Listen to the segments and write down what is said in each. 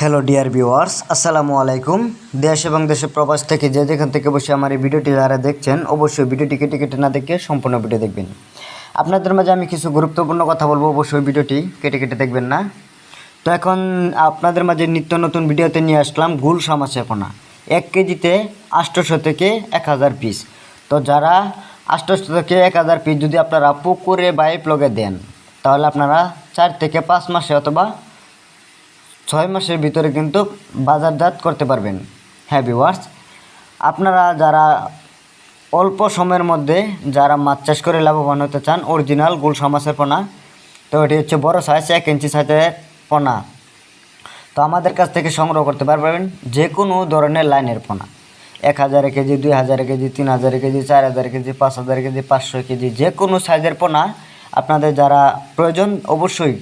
Hello dear viewers, আসসালামু আলাইকুম। দেশ এবং দেশের প্রবাস থেকে যে যেখান থেকে বসে আমার এই ভিডিওটি যারা দেখছেন, অবশ্যই ভিডিওটি কেটে কেটে না দেখে সম্পূর্ণ ভিডিও দেখবেন। আপনাদের মাঝে আমি কিছু গুরুত্বপূর্ণ কথা বলব, অবশ্যই ভিডিওটি কেটে কেটে দেখবেন না। তো এখন আপনাদের মাঝে নিত্য নতুন ভিডিওতে নিয়ে আসলাম গুল সামাচেপনা এক কেজিতে আটশোশো থেকে এক হাজার পিস তো যারা আটশোশো থেকে এক হাজার পিস যদি আপনারা পুকুরে বাইপ লগে দেন, তাহলে আপনারা চার থেকে পাঁচ মাসে অথবা ছয় মাসের ভিতরে কিন্তু বাজারজাত করতে পারবেন। হ্যাঁ ভিওয়ার্স আপনারা যারা অল্প সময়ের মধ্যে যারা মাছ চাষ করে লাভবান হতে চান অরিজিনাল গুলশা মাছের পোনা, তো এটি হচ্ছে বড় সাইজ এক ইঞ্চি সাইজের পোনা। তো আমাদের কাছ থেকে সংগ্রহ করতে পারবেন যে কোনো ধরনের লাইনের পোনা। এক হাজার কেজি, দুই হাজার কেজি, তিন হাজার কেজি, চার হাজার কেজি, পাঁচ হাজার কেজি, পাঁচশো কেজি যে কোনো সাইজের পোনা আপনাদের যারা প্রয়োজন অবশ্যই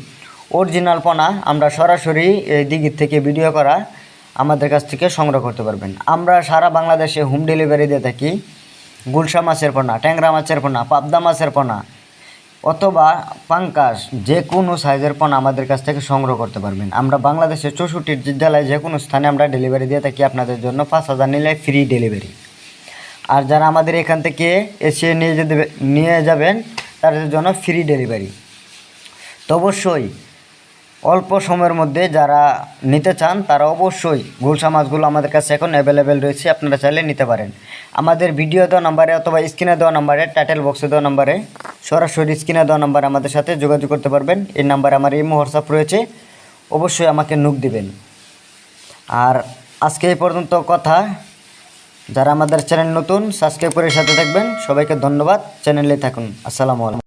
অরিজিনাল পোনা আমরা সরাসরি এই দিঘির থেকে ভিডিও করা আমাদের কাছ থেকে সংগ্রহ করতে পারবেন। আমরা সারা বাংলাদেশে হোম ডেলিভারি দিয়ে থাকি। গুলশা মাছের পোনা, ট্যাংরা মাছের পোনা, পাবদা মাছের পোনা, অথবা পাঙ্কাশ, যে কোনো সাইজের পণ্য আমাদের কাছ থেকে সংগ্রহ করতে পারবেন। আমরা বাংলাদেশের চৌষট্টি জেলায় যে কোনো স্থানে আমরা ডেলিভারি দিয়ে থাকি আপনাদের জন্য পাঁচ হাজার নিলে ফ্রি ডেলিভারি আর যারা আমাদের এখান থেকে এসে নিয়ে যেতে নিয়ে যাবেন, তাদের জন্য ফ্রি ডেলিভারি তো অবশ্যই অল্প সময়ের মধ্যে যারা নিতে চান, তারা অবশ্যই গুলশা মাছগুলো আমাদের কাছে এখন অ্যাভেলেবেল রয়েছে, আপনারা চাইলে নিতে পারেন। আমাদের ভিডিও দেওয়া নাম্বারে অথবা স্ক্রিনে দেওয়া নাম্বারে টাইটেল বক্সে দেওয়া নাম্বারে সরাসরি স্ক্রিনে দেওয়া নাম্বারে আমাদের সাথে যোগাযোগ করতে পারবেন। এই নাম্বারে আমার এই হোয়াটসঅ্যাপ রয়েছে, অবশ্যই আমাকে নুক দিবেন। আর আজকে এই পর্যন্ত কথা। যারা আমাদের চ্যানেল নতুন সাবস্ক্রাইব করে সাথে থাকবেন। সবাইকে ধন্যবাদ। চ্যানেলে থাকুন। আসসালামু আলাইকুম।